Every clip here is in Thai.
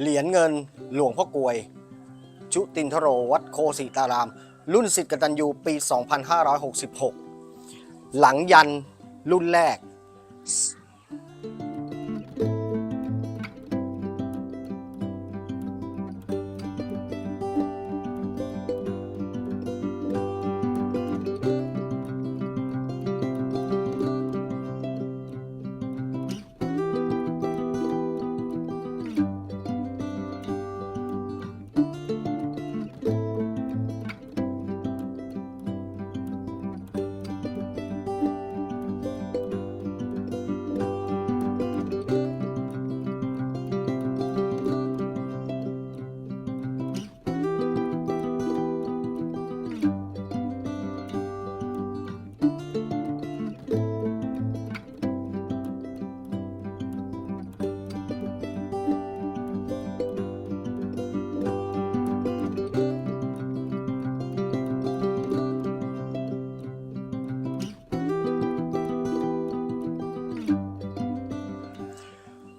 เหรียญเงินหลวงพ่อกลวยชุตินทโรวัดโคสีตาราม รุ่นสิทธิ์กตัญญูปี 2566 หลังยันรุ่นแรก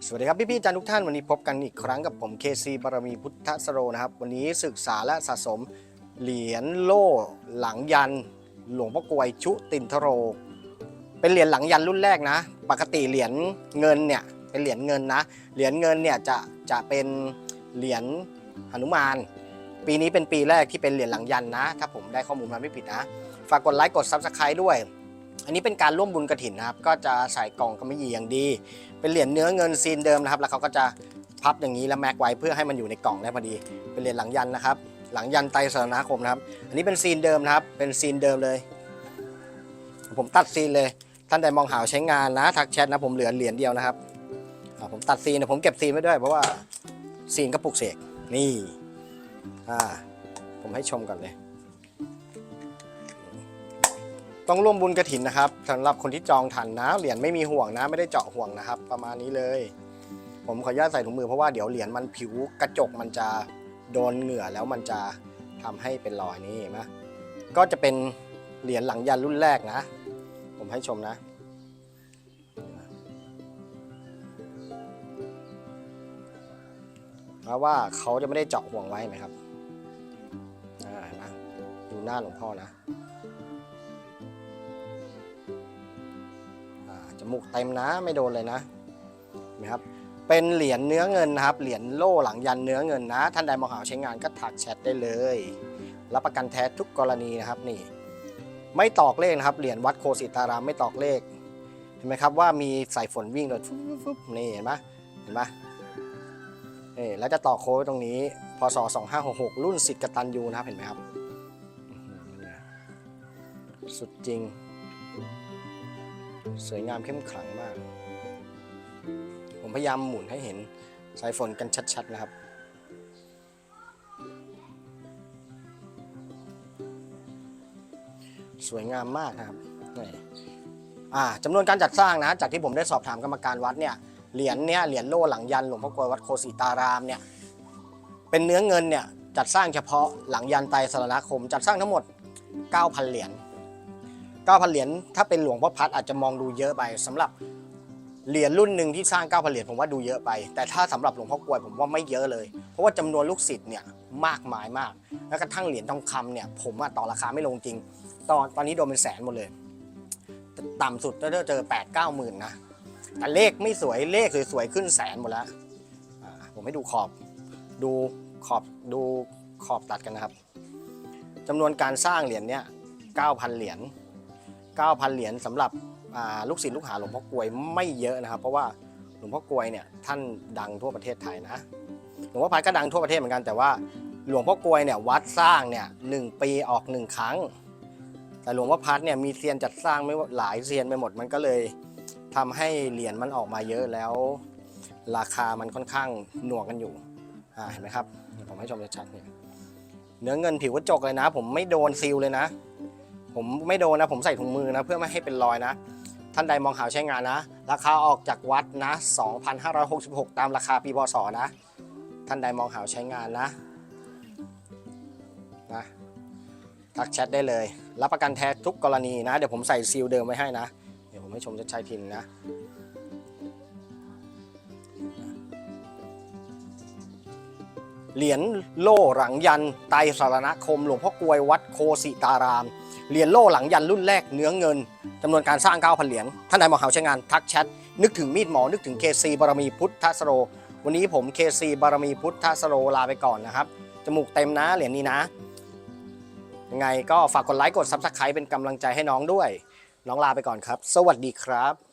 สวัสดีครับ พี่ๆอาจารย์ทุกท่านวันนี้พบกันอีกครั้งกับผมเคซีบารมีพุทธสโรนะครับ วันนี้ศึกษาและสะสมเหรียญโล่หลังยัน หลวงพ่อกวยชุตินทโร เป็นเหรียญหลังยันรุ่นแรกนะ ปกติเหรียญเงินเนี่ยเป็นเหรียญเงินนะเหรียญเงินเนี่ยจะจะเป็นเหรียญหนุมาน ปีนี้เป็นปีแรกที่เป็นเหรียญหลังยันนะ ถ้าผมได้ข้อมูลมาไม่ผิดนะ ฝากกดไลค์กด Subscribe ด้วย อันนี้เป็นการร่วมบุญกระถินนะครับ ก็จะใส่กล่องกำมะหยี่อย่างดี เป็นเหรียญเนื้อเงินซีนเดิมนะครับ แล้วเขาก็จะพับอย่างนี้แล้วแม็กไว้เพื่อให้มันอยู่ในกล่องได้พอดี เป็นเหรียญหลังยันนะครับ หลังยันไตรสรณคมนะครับ อันนี้เป็นซีนเดิมนะครับ เป็นซีนเดิมเลย ผมตัดซีนเลย ท่านใดมองหาใช้งานนะทักแชทนะผมเหลือเหรียญเดียวนะครับผมตัดซีนผมเก็บซีนไว้ด้วย เพราะว่าซีนก็ปลุกเสกนี่อ่าผมให้ชมก่อนเลย ต้องร่วมบุญกระถินนะครับสำหรับคนที่จองทันนะเหรียญไม่มีห่วงนะ ไม่ได้เจาะห่วงนะครับ ประมาณนี้เลย ผมขออนุญาตใส่ถุงมือเพราะว่าเดี๋ยวเหรียญมันผิวกระจกมันจะโดนเหงื่อแล้วมันจะทำให้เป็นรอยนี่เห็นไหมก็จะเป็นเหรียญหลังยันรุ่นแรกนะ ผมให้ชมนะเพราะว่าเขาจะไม่ได้เจาะห่วงไว้ไหมครับอ่าเห็นไหมดูหน้าหลวงพ่อนะ จมูกเต็มนะไม่โดนเลยนะเห็นไหมครับเป็นเหรียญเนื้อเงินนะครับ เหรียญโล่หลังยันเนื้อเงินนะ ท่านใดมองหาใช้งานก็ถักแชทได้เลย รับประกันแท้ทุกกรณีนะครับนี่ ไม่ตอกเลขนะครับ เหรียญวัดโคสิตารามไม่ตอกเลข เห็นไหมครับว่ามีสายฝนวิ่งเลยฟึบฟึบฟึบนี่เห็นไหมเห็นไหมนี่แล้วจะต่อโค้ดตรงนี้พศ2566 รุ่นสิทธิ์กตันยูนะครับเห็นไหมครับ สุดจริง สวยงามเข้มขลังมาก ผมพยายามหมุนให้เห็นสายฝนกันชัด ๆ นะครับ สวยงามมากนะครับนี่จำนวนการจัดสร้างนะ จากที่ผมได้สอบถามกรรมการวัดเนี่ยเหรียญเนี่ยเหรียญโล่หลังยันหลวงพ่อกลวยวัดโคสิตารามเนี่ยเป็นเนื้อเงินเนี่ยจัดสร้างเฉพาะหลังยันไตสรณคม จัดสร้างทั้งหมด 9,000 เหรียญ 9,000 เหรียญถ้าเป็นหลวงพ่อพัดอาจจะมองดูเยอะไปสำหรับเหรียญรุ่นหนึ่งที่สร้าง 9,000 เหรียญผมว่าดูเยอะไป แต่ถ้าสำหรับหลวงพ่อกลวยผมว่าไม่เยอะเลย เพราะว่าจำนวนลูกศิษย์เนี่ยมากมายมาก แล้วกระทั่งเหรียญทองคำเนี่ยผมต่อราคาไม่ลงจริง ตอนตอนนี้โดนเป็นแสนหมดเลย ต่ำสุดก็จะเจอ8 9หมื่นนะ แต่เลขไม่สวยเลขสวยๆขึ้นแสนหมดแล้วผมให้ดูขอบดูขอบดูขอบตัดกันนะครับจำนวนการสร้างเหรียญเนี่ย9,000 เหรียญ 9,000 เหรียญสำหรับลูกศิษย์ลูกหาหลวงพ่อกลวยไม่เยอะนะครับ เพราะว่าหลวงพ่อกลวยเนี่ยท่านดังทั่วประเทศไทยนะหลวงพ่อพัดก็ดังทั่วประเทศเหมือนกันแต่ว่าหลวงพ่อกลวยเนี่ยวัดสร้างเนี่ยหนึ่งปีออกหนึ่งครั้ง แต่หลวงพ่อพัดเนี่ยมีเซียนจัดสร้างไม่หลายเซียนไปหมดมันก็เลยทำให้เหรียญมันออกมาเยอะแล้ว ราคามันค่อนข้างหน่วงกันอยู่อ่าเห็นไหมครับผมให้ชมชัดๆเนี่ยเนื้อเงินผิวกระจกเลยนะ ผมไม่โดนซีลเลยนะ ผมไม่โดนนะ ผมใส่ถุงมือนะ เพื่อไม่ให้เป็นรอยนะ ท่านใดมองหาใช้งานนะ ราคาออกจากวัดนะ 2,566 ตามราคาปีพศนะ ท่านใดมองหาใช้งานนะนะทักแชทได้เลย รับประกันแท้ทุกกรณีนะ เดี๋ยวผมใส่ซีลเดิมไว้ให้นะ เดี๋ยวผมให้ชมชัดๆทีนึงนะ เหรียญโล่หลังยันไตสารณคม หลวงพ่อกลวยวัดโคสิตาราม เหรียญโล่หลังยันรุ่นแรกเนื้อเงินจำนวนการสร้าง 9,000 เหรียญ ท่านใดมองหาใช้งานทักแชท นึกถึงมีดหมอ นึกถึงเคซีบารมีพุทธสโร วันนี้ผมเคซีบารมีพุทธสโรลาไปก่อนนะครับ จมูกเต็มนะเหรียญนี้นะ ยังไงก็ฝากกดไลค์กดซับสไครป์เป็นกำลังใจให้น้องด้วย น้องลาไปก่อนครับ สวัสดีครับ